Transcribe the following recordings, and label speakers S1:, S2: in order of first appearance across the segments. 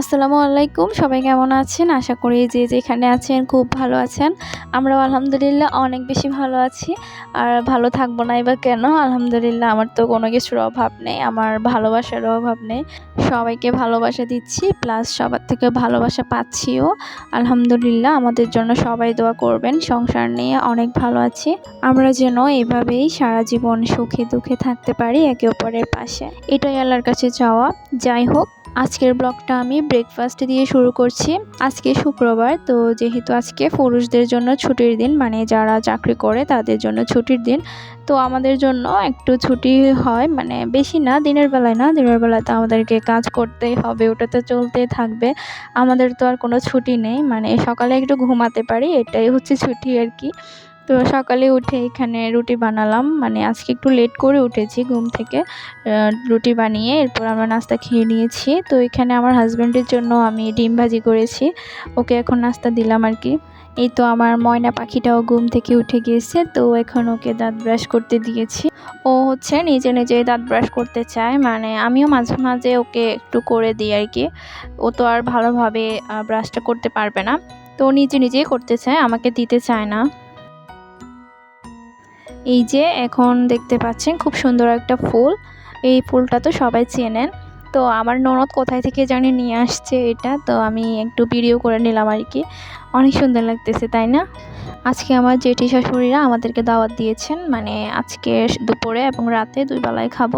S1: আসসালামু আলাইকুম, সবাই কেমন আছেন? আশা করি যে যেখানে আছেন খুব ভালো আছেন। আমরাও আলহামদুলিল্লাহ অনেক বেশি ভালো আছি। আর ভালো থাকব না এবার কেন? আলহামদুলিল্লাহ আমার তো কোনো কিছুর অভাব নেই, আমার ভালোবাসারও অভাব নেই। সবাইকে ভালোবাসা দিচ্ছি, প্লাস সবার থেকে ভালোবাসা পাচ্ছিও। আলহামদুলিল্লাহ আমাদের জন্য সবাই দোয়া করবেন, সংসার নিয়ে অনেক ভালো আছি। আমরা যেন এভাবেই সারা জীবন সুখে দুঃখে থাকতে পারি একে অপরের পাশে। এটাই আল্লাহর কাছে চাওয়া। যাই হোক আজকের ব্লগটা আমি ব্রেকফাস্ট দিয়ে শুরু করছি। আজকে শুক্রবার, তো যেহেতু আজকে পুরুষদের জন্য ছুটির দিন মানে যারা চাকরি করে তাদের জন্য ছুটির দিন, তো আমাদের জন্য একটু ছুটি হয় মানে বেশি না, দিনের বেলায় না, দিনের তো আমাদেরকে কাজ করতেই হবে, ওটা তো চলতেই থাকবে। আমাদের তো আর কোনো ছুটি নেই মানে সকালে একটু ঘুমাতে পারি, এটাই হচ্ছে ছুটি আর কি। তো সকালে উঠে এখানে রুটি বানালাম। মানে আজকে একটু লেট করে উঠেছি ঘুম থেকে। রুটি বানিয়ে এরপর আমরা নাস্তা খেয়ে নিয়েছি। তো এখানে আমার হাজব্যান্ডের জন্য আমি ডিম ভাজি করেছি। ওকে এখন নাস্তা দিলাম আর কি। এই তো আমার ময়না পাখিটাও ঘুম থেকে উঠে গিয়েছে। তো এখন ওকে দাঁত ব্রাশ করতে দিয়েছি। ও হচ্ছে নিজে নিজে দাঁত ব্রাশ করতে চায়। মানে আমিও মাঝে মাঝে ওকে একটু করে দিই আর কি। ও তো আর ভালোভাবে ব্রাশটা করতে পারবে না। তো নিজে নিজেই করতে চায়, আমাকে দিতে চায় না। এই যে এখন দেখতে পাচ্ছেন খুব সুন্দর একটা ফুল। এই ফুলটা তো সবাই চেনেন। তো আমার ননদ কোথায় থেকে জানি নিয়ে আসছে এটা। তো আমি একটু ভিডিও করে নিলাম আর কি। অনেক সুন্দর লাগতেছে, তাই না? আজকে আমার জেঠি শাশুড়িরা আমাদেরকে দাওয়াত দিয়েছেন। মানে আজকে দুপুরে এবং রাতে দুই বেলায় খাব।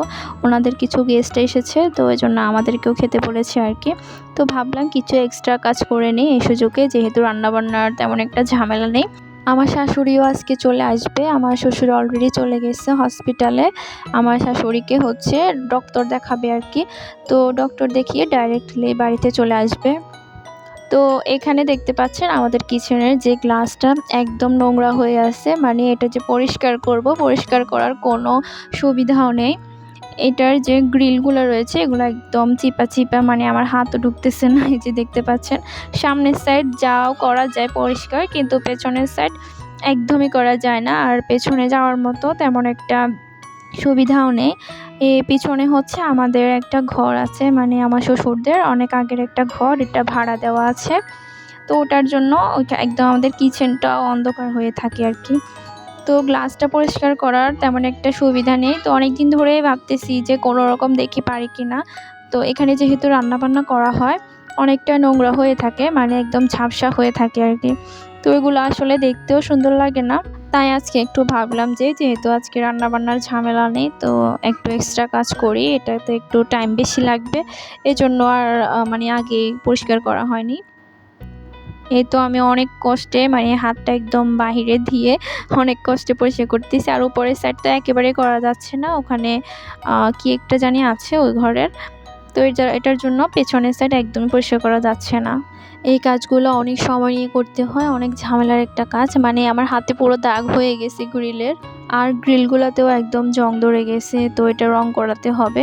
S1: ওনাদের কিছু গেস্ট এসেছে, তো এই জন্য আমাদেরকেও খেতে বলেছে আর কি। তো ভাবলাম কিছু এক্সট্রা কাজ করে নিই এই সুযোগে। যেহেতু রান্নাবান্নার তেমন একটা ঝামেলা নেই। আমার শাশুড়িও আজকে চলে আসবে। আমার শ্বশুর অলরেডি চলে গেছে হসপিটালে আমার শাশুড়িকে হচ্ছে ডক্টর দেখাবে আর কি। তো ডক্টর দেখিয়ে ডাইরেক্টলি বাড়িতে চলে আসবে। তো এখানে দেখতে পাচ্ছেন আমাদের কিচেনের যে গ্লাসটা একদম নোংরা হয়ে আছে। মানে এটা যে পরিষ্কার করব, পরিষ্কার করার কোনো সুবিধাও নেই। এটার যে গ্রিলগুলো রয়েছে, এগুলো একদম চিপা চিপা মানে আমার হাতও ঢুকতেছে না, এই যে দেখতে পাচ্ছেন। সামনের সাইড যাও করা যায় পরিষ্কার, কিন্তু পেছনের সাইড একদমই করা যায় না। আর পেছনে যাওয়ার মতো তেমন একটা সুবিধাও নেই। এ পিছনে হচ্ছে আমাদের একটা ঘর আছে মানে আমার শ্বশুরদের, অনেক আগের একটা ঘর, এটা ভাড়া দেওয়া আছে। তো ওটার জন্য একদম আমাদের কিচেনটাও অন্ধকার হয়ে থাকে আর কি। তো গ্লাসটা পরিষ্কার করার তেমন একটা সুবিধা নেই। তো অনেক দিন ধরেই ভাবতেছি যে কোনো রকম দেখি পারি কি না তো এখানে যেহেতু রান্নাবান্না করা হয়, অনেকটা নোংরা হয়ে থাকে মানে একদম ঝাপসা হয়ে থাকে আর কি। তো এগুলো আসলে দেখতেও সুন্দর লাগে না। তাই আজকে একটু ভাবলাম যে যেহেতু আজকে রান্নাবান্নার ঝামেলা নেই, তো একটু এক্সট্রা কাজ করি, এটাতে একটু টাইম বেশি লাগবে। এজন্য আর মানে আগে পরিষ্কার করা হয়নি। এই তো আমি অনেক কষ্টে মানে হাতটা একদম বাহিরে দিয়ে অনেক কষ্টে পরিষ্কার করতেছি। আর উপরের সাইডটা একেবারে করা যাচ্ছে না। ওখানে কি একটা জানি আছে ওই ঘরের। তো এটার জন্য পেছনের সাইড একদমই পরিষ্কার করা যাচ্ছে না। এই কাজগুলো অনেক সময় নিয়ে করতে হয়। অনেক ঝামেলার একটা কাজ। মানে আমার হাতে পুরো দাগ হয়ে গেছে গ্রিলের। আর গ্রিলগুলোতেও একদম জং ধরে গেছে। তো এটা রং করাতে হবে।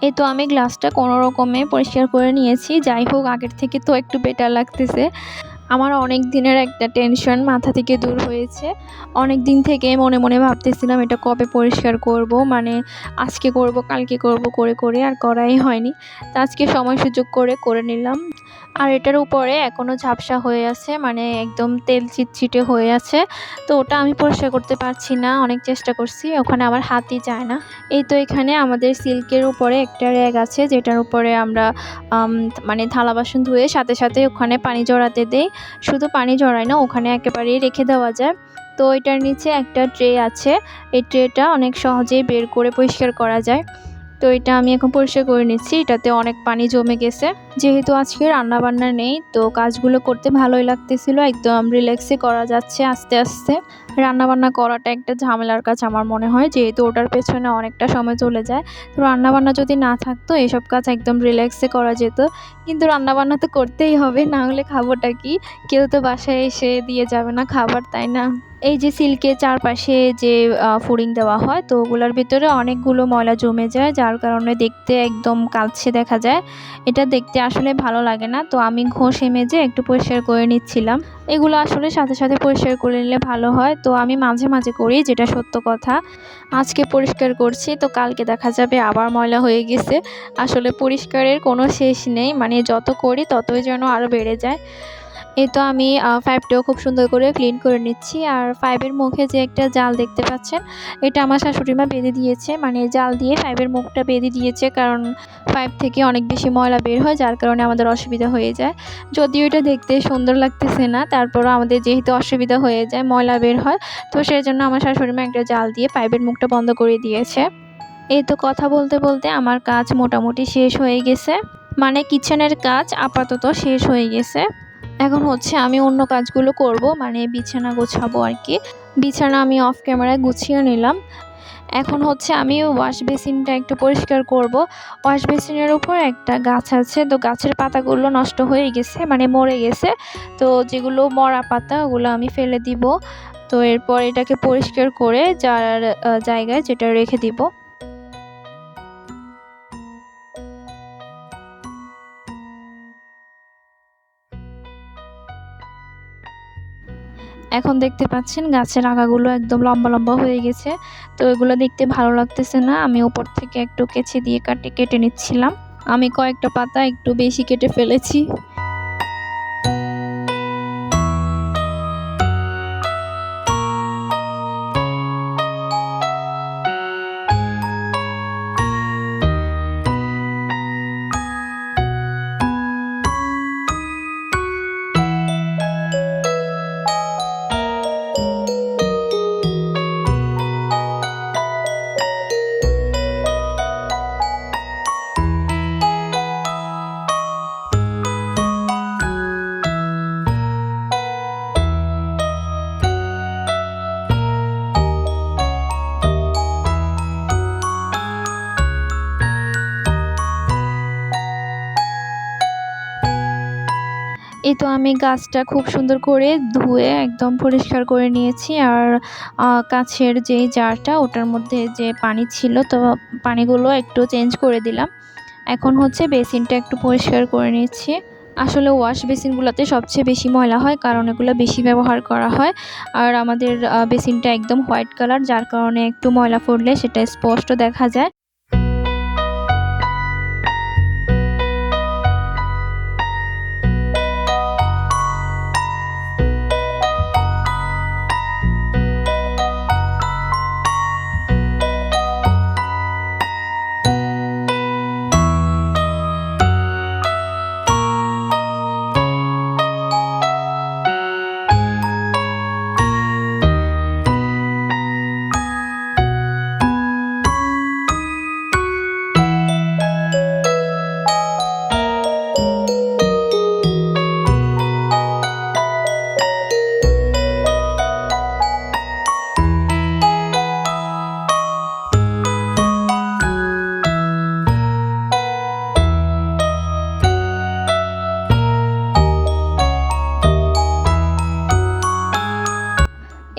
S1: এই তো আমি গ্লাসটা কোনো রকমে পরিষ্কার করে নিয়েছি। যাই হোক, আগের থেকে তো একটু বেটার লাগতেছে। আমার অনেক দিনের একটা টেনশন মাথা থেকে দূর হয়েছে। অনেক দিন থেকে মনে মনে ভাবতেছিলাম এটা কবে পরিষ্কার করব মানে আজকে করব, কালকে করব, করে করে আর করাই হয়নি। তা আজকে সময় সুযোগ করে করে নিলাম। আর এটার উপরে এখনও ঝাপসা হয়ে আছে মানে একদম তেল চিটচিটে হয়ে আছে। তো ওটা আমি পরিষ্কার করতে পারছি না, অনেক চেষ্টা করছি, ওখানে আমার হাতই যায় না। এই তো এখানে আমাদের সিল্কের উপরে একটা র্যাগ আছে, যেটার উপরে আমরা মানে থালা বাসন ধুয়ে সাথে সাথে ওখানে পানি জড়াতে দেই। শুধু পানি জড়ায় না, ওখানে একেবারেই রেখে দেওয়া যায়। তো এটার নিচে একটা ট্রে আছে। এই ট্রেটা অনেক সহজেই বের করে পরিষ্কার করা যায়। তো এটা আমি এখন পরিষ্কার করে নিচ্ছি। এটাতে অনেক পানি জমে গেছে। যেহেতু আজকে রান্না বান্না নেই, তো কাজগুলো করতে ভালোই লাগতেছিল। একদম রিল্যাক্সে করা যাচ্ছে আস্তে আস্তে। রান্নাবান্না করাটা একটা ঝামেলার কাজ আমার মনে হয়, যেহেতু ওটার পেছনে অনেকটা সময় চলে যায়। তো রান্নাবান্না যদি না থাকতো, এসব কাজ একদম রিল্যাক্সে করা যেত। কিন্তু রান্নাবান্না তো করতেই হবে, না হলে খাবোটা কি? কেউ তো বাসায় এসে দিয়ে যাবে না খাবার, তাই না? এই যে সিল্কের চারপাশে যে ফুডিং দেওয়া হয়, তো ওগুলোর ভিতরে অনেকগুলো ময়লা জমে যায়, যার কারণে দেখতে একদম কালছে দেখা যায়। এটা দেখতে আসলে ভালো লাগে না, তো আমি ঘষে মেজে একটু পরিষ্কার করে নিচ্ছিলাম। এগুলো আসলে সাথে সাথে পরিষ্কার করে নিলে ভালো হয়, তো আমি মাঝে মাঝে করি যেটা সত্য কথা। আজকে পরিষ্কার করছি, তো কালকে দেখা যাবে আবার ময়লা হয়ে গেছে। আসলে পরিষ্কারের কোনো শেষ নেই মানে যত করি ততই যেন আরও বেড়ে যায়। এই তো আমি ফাইভটাও খুব সুন্দর করে ক্লিন করে নিচ্ছি। আর ফাইভের মুখে যে একটা জাল দেখতে পাচ্ছেন, এটা আমার শাশুড়িমা বেঁধে দিয়েছে। মানে জাল দিয়ে ফাইভের মুখটা বেঁধে দিয়েছে কারণ ফাইভ থেকে অনেক বেশি ময়লা বের হয়, যার কারণে আমাদের অসুবিধা হয়ে যায়। যদিও এটা দেখতে সুন্দর লাগতেছে না, তারপরও আমাদের যেহেতু অসুবিধা হয়ে যায়, ময়লা বের হয়, তো সেই জন্য আমার শাশুড়িমা একটা জাল দিয়ে পাইপের মুখটা বন্ধ করে দিয়েছে। এই তো কথা বলতে বলতে আমার কাজ মোটামুটি শেষ হয়ে গেছে। মানে কিচেনের কাজ আপাতত শেষ হয়ে গেছে। এখন হচ্ছে আমি অন্য কাজগুলো করব মানে বিছানা গোছাবো আর কি। বিছানা আমি অফ ক্যামেরায় গুছিয়ে নিলাম। এখন হচ্ছে আমি ওয়াশ বেসিনটা একটু পরিষ্কার করব। ওয়াশ বেসিনের উপর একটা গাছ আছে, তো গাছের পাতাগুলো নষ্ট হয়ে গেছে মানে মরে গেছে। তো যেগুলো মরা পাতা, ওগুলো আমি ফেলে দিব। তো এরপর এটাকে পরিষ্কার করে, যার জায়গায় যেটা রেখে দিব। এখন দেখতে পাচ্ছেন গাছের আগাগুলো একদম লম্বা লম্বা হয়ে গেছে। তো এগুলো দেখতে ভালো লাগতেছে না। আমি উপর থেকে একটু কেচে দিয়ে কাটে, কেটে নিচ্ছিলাম। আমি কয়েকটা পাতা একটু বেশি কেটে ফেলেছি। এই তো আমি গাছটা খুব সুন্দর করে ধুয়ে একদম পরিষ্কার করে নিয়েছি আর কাছের যেই জারটা ওটার মধ্যে যে পানি ছিল তো পানিগুলো একটু চেঞ্জ করে দিলাম। এখন হচ্ছে বেসিনটা একটু পরিষ্কার করে নিচ্ছি। আসলে ওয়াশ বেসিনগুলোতে সবচেয়ে বেশি ময়লা হয় কারণ এগুলো বেশি ব্যবহার করা হয়। আর আমাদের বেসিনটা একদম হোয়াইট কালার যার কারণে একটু ময়লা পড়লে সেটা স্পষ্ট দেখা যায়।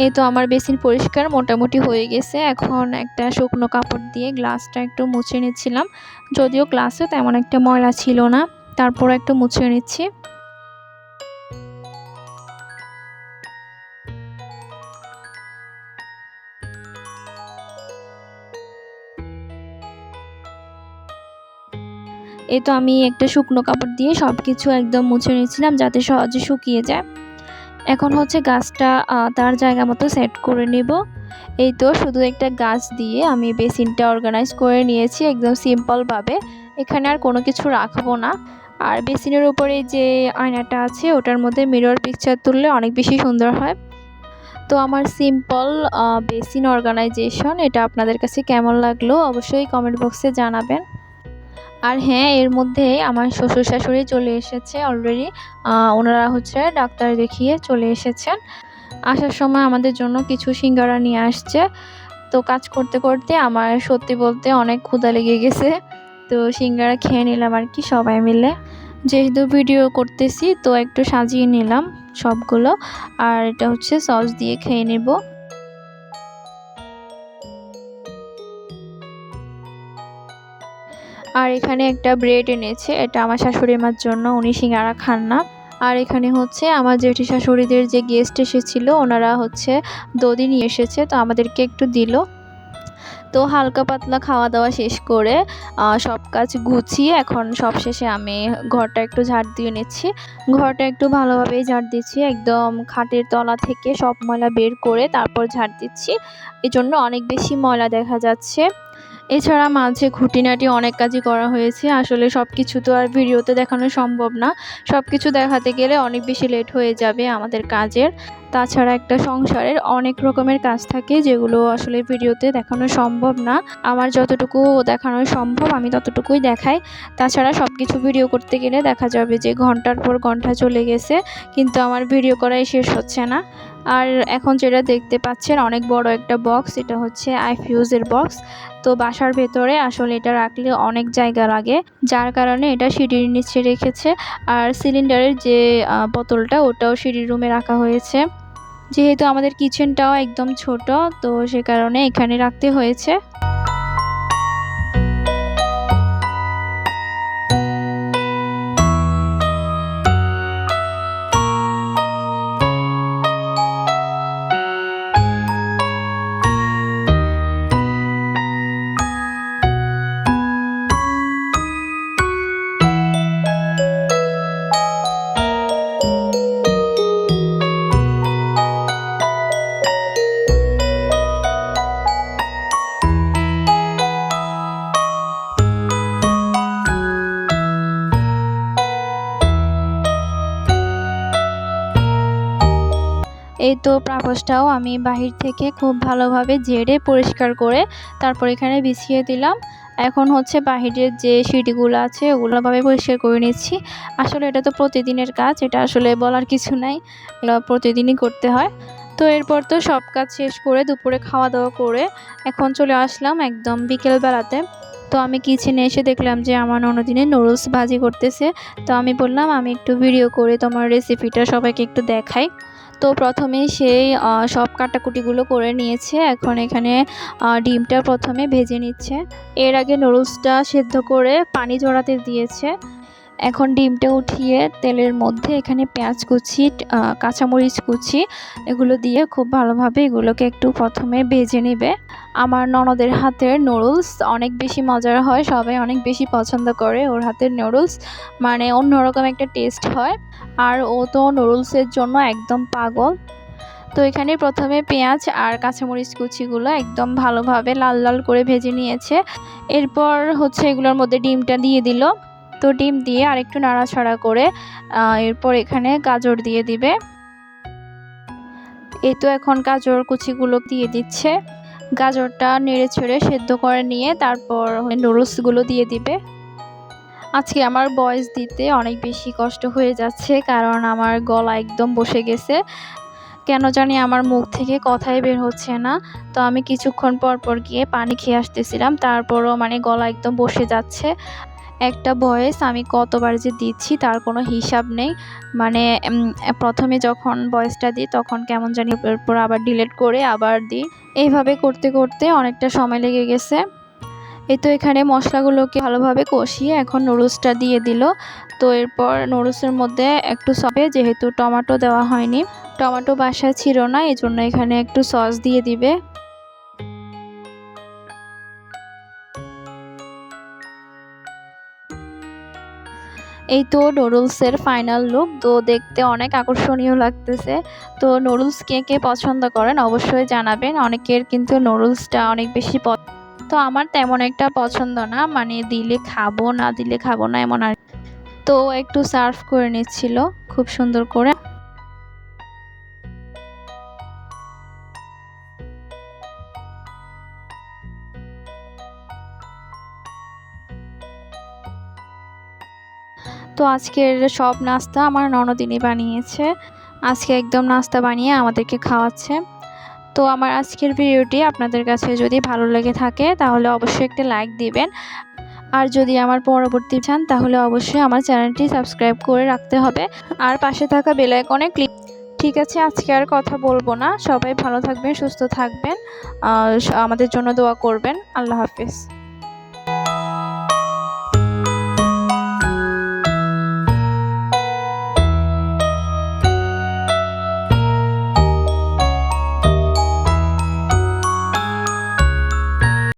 S1: এই তো আমার বেসিন পরিষ্কার মোটামুটি হয়ে গেছে, এখন একটা শুকনো কাপড় দিয়ে গ্লাসটা একটু মুছে নিচ্ছিলাম। যদিও গ্লাসে তেমন একটা ময়লা ছিল না তারপর একটু মুছে নিচ্ছি। এই তো আমি একটা শুকনো কাপড় দিয়ে সব কিছু একদম মুছে নিচ্ছিলাম যাতে সহজে শুকিয়ে যায়। এখন হচ্ছে গাছটা তার জায়গা মতো সেট করে নেব। এই তো শুধু একটা গাছ দিয়ে আমি বেসিনটা অর্গানাইজ করে নিয়েছি একদম সিম্পলভাবে এখানে আর কোনো কিছু রাখব না। আর বেসিনের উপরে যে আয়নাটা আছে, ওটার মধ্যে মিরর পিকচার তুললে অনেক বেশি সুন্দর হয়। তো আমার সিম্পল বেসিন অর্গানাইজেশন এটা আপনাদের কাছে কেমন লাগল অবশ্যই কমেন্ট বক্সে জানাবেন। আর হ্যাঁ এর মধ্যে আমার শ্বশুর শাশুড়ি চলে এসেছে অলরেডি ওনারা হচ্ছে ডাক্তার দেখিয়ে চলে এসেছেন। আসার সময় আমাদের জন্য কিছু সিঙ্গারা নিয়ে আসছে। তো কাজ করতে করতে আমার সত্যি বলতে অনেক ক্ষুধা লেগে গেছে। তো সিঙ্গারা খেয়ে নিলাম আর কি সবাই মিলে। যেহেতু ভিডিও করতেছি, তো একটু সাজিয়ে নিলাম সবগুলো। আর এটা হচ্ছে সস দিয়ে খেয়ে নেব। আর এখানে একটা ব্রেড এনেছে, এটা আমার শাশুড়ি মার জন্য, উনি সিঙ্গারা খান না। আর এখানে হচ্ছে আমার জেঠি শাশুড়িদের যে গেস্ট এসেছিল, ওনারা হচ্ছে দদি নিয়ে এসেছে, তো আমাদেরকে একটু দিল। তো হালকা পাতলা খাওয়া দাওয়া শেষ করে সব কাজ গুছিয়ে এখন সব শেষে আমি ঘরটা একটু ঝাড় দিয়ে নিচ্ছি। ঘরটা একটু ভালোভাবেই ঝাড় দিচ্ছি, একদম খাটের তলা থেকে সব ময়লা বের করে তারপর ঝাড় দিচ্ছি। এজন্য অনেক বেশি ময়লা দেখা যাচ্ছে। এছাড়া মাঝে খুঁটিনাটি অনেক কাজই করা হয়েছে। আসলে সব কিছু তো আর ভিডিওতে দেখানো সম্ভব না। সব কিছু দেখাতে গেলে অনেক বেশি লেট হয়ে যাবে আমাদের কাজের। তাছাড়া একটা সংসারের অনেক রকমের কাজ থাকে যেগুলো আসলে ভিডিওতে দেখানো সম্ভব না। আমার যতটুকু দেখানো সম্ভব, আমি ততটুকুই দেখাই। তাছাড়া সব কিছু ভিডিও করতে গেলে দেখা যাবে যে ঘণ্টার পর ঘণ্টা চলে গেছে, কিন্তু আমার ভিডিও করাই শেষ হচ্ছে না। আর এখন যেটা দেখতে পাচ্ছেন, অনেক বড় একটা বক্স এটা হচ্ছে আইফিউজের বক্স তো বাসার ভেতরে আসলে এটা রাখলে অনেক জায়গা লাগে, যার কারণে এটা সিঁড়ির নিচে রেখেছে। আর সিলিন্ডারের যে বোতলটা, ওটাও সিঁড়ির রুমে রাখা হয়েছে। যেহেতু আমাদের কিচেনটাও একদম ছোট, তো সে কারণে এখানে রাখতে হয়েছে। এই তো প্রাপসটাও আমি বাহির থেকে খুব ভালোভাবে জেড়ে পরিষ্কার করে তারপর এখানে বিছিয়ে দিলাম। এখন হচ্ছে বাহিরের যে সিঁড়িগুলো আছে ওগুলোভাবে পরিষ্কার করে নিচ্ছি। আসলে এটা তো প্রতিদিনের কাজ, এটা আসলে বলার কিছু নাই। প্রতিদিনই করতে হয়। তো এরপর তো সব কাজ শেষ করে দুপুরে খাওয়া দাওয়া করে এখন চলে আসলাম একদম বিকেলবেলাতে। তো আমি কিচেনে এসে দেখলাম যে আমার অন্যদিনে নুডলস ভাজি করতেছে। তো আমি বললাম, আমি একটু ভিডিও করে তোমার রেসিপিটা সবাইকে একটু দেখাই। তো প্রথমে সেই সব কাটাকুটিগুলো করে নিয়েছে। এখন এখানে ডিমটা প্রথমে ভেজে নিচ্ছে। এর আগে নুডলসটা সেদ্ধ করে পানি জড়াতে দিয়েছে। এখন ডিমটা উঠিয়ে তেলের মধ্যে এখানে পেঁয়াজ কুচি কাঁচামরিচ কুচি, এগুলো দিয়ে খুব ভালোভাবে এগুলোকে একটু প্রথমে ভেজে নেবে। আমার ননদের হাতের নুডলস অনেক বেশি মজার হয়, সবাই অনেক বেশি পছন্দ করে ওর হাতের নুডলস। মানে অন্যরকম একটা টেস্ট হয়। আর ও তো নুডলসের জন্য একদম পাগল। তো এখানে প্রথমে পেঁয়াজ আর কাঁচামরিচ কুচিগুলো একদম ভালোভাবে লাল লাল করে ভেজে নিয়েছে। এরপর হচ্ছে এগুলোর মধ্যে ডিমটা দিয়ে দিল। তো ডিম দিয়ে আরেকটু নাড়াছাড়া করে এরপর এখানে গাজর দিয়ে দিবে। এই তো এখন গাজর কুচিগুলো দিয়ে দিচ্ছে। গাজরটা নেড়ে ছেড়ে সেদ্ধ করে নিয়ে তারপর নুডলসগুলো দিয়ে দিবে। আজকে আমার বয়স দিতে অনেক বেশি কষ্ট হয়ে যাচ্ছে, কারণ আমার গলা একদম বসে গেছে। কেন জানি আমার মুখ থেকে কথাই বের হচ্ছে না। তো আমি কিছুক্ষণ পর পর গিয়ে পানি খেয়ে আসতেছিলাম, তারপরও মানে গলা একদম বসে যাচ্ছে। একটা ভয়েস আমি কতবার যে দিচ্ছি তার কোনো হিসাব নেই। মানে প্রথমে যখন ভয়েসটা দিই তখন কেমন জানি এরপর আবার ডিলেট করে আবার দিই। এইভাবে করতে করতে অনেকটা সময় লেগে গেছে। এই তো এখানে মশলাগুলোকে ভালোভাবে কষিয়ে এখন নুডলসটা দিয়ে দিল। তো এরপর নুডলসের মধ্যে একটু সবে যেহেতু টমেটো দেওয়া হয়নি, টমেটো বাসা ছিল না এই জন্য এখানে একটু সস দিয়ে দিবে। এই তো নুডলসের ফাইনাল লুক তো দেখতে অনেক আকর্ষণীয় লাগতেছে। তো নুডলস কে কে পছন্দ করেন অবশ্যই জানাবেন, অনেকের কিন্তু নুডলসটা অনেক বেশি তো আমার তেমন একটা পছন্দ না মানে দিলে খাব, না দিলে খাব না, এমন আর তো একটু সার্ভ করে নিচ্ছিল, খুব সুন্দর করে। তো আজকের সব নাস্তা আমার ননদিনী বানিয়েছে। আজকে একদম নাস্তা বানিয়ে আমাদেরকে খাওয়াচ্ছে। তো আমার আজকের ভিডিওটি আপনাদের কাছে যদি ভালো লেগে থাকে, তাহলে অবশ্যই একটা লাইক দিবেন। আর যদি আমার পরবর্তী চান, তাহলে অবশ্যই আমার চ্যানেলটি সাবস্ক্রাইব করে রাখতে হবে। আর পাশে থাকা বেল আইকনে ক্লিক ঠিক আছে, আজকে আর কথা বলব না। সবাই ভালো থাকবেন, সুস্থ থাকবেন। আমাদের জন্য দোয়া করবেন। আল্লাহ হাফিজ।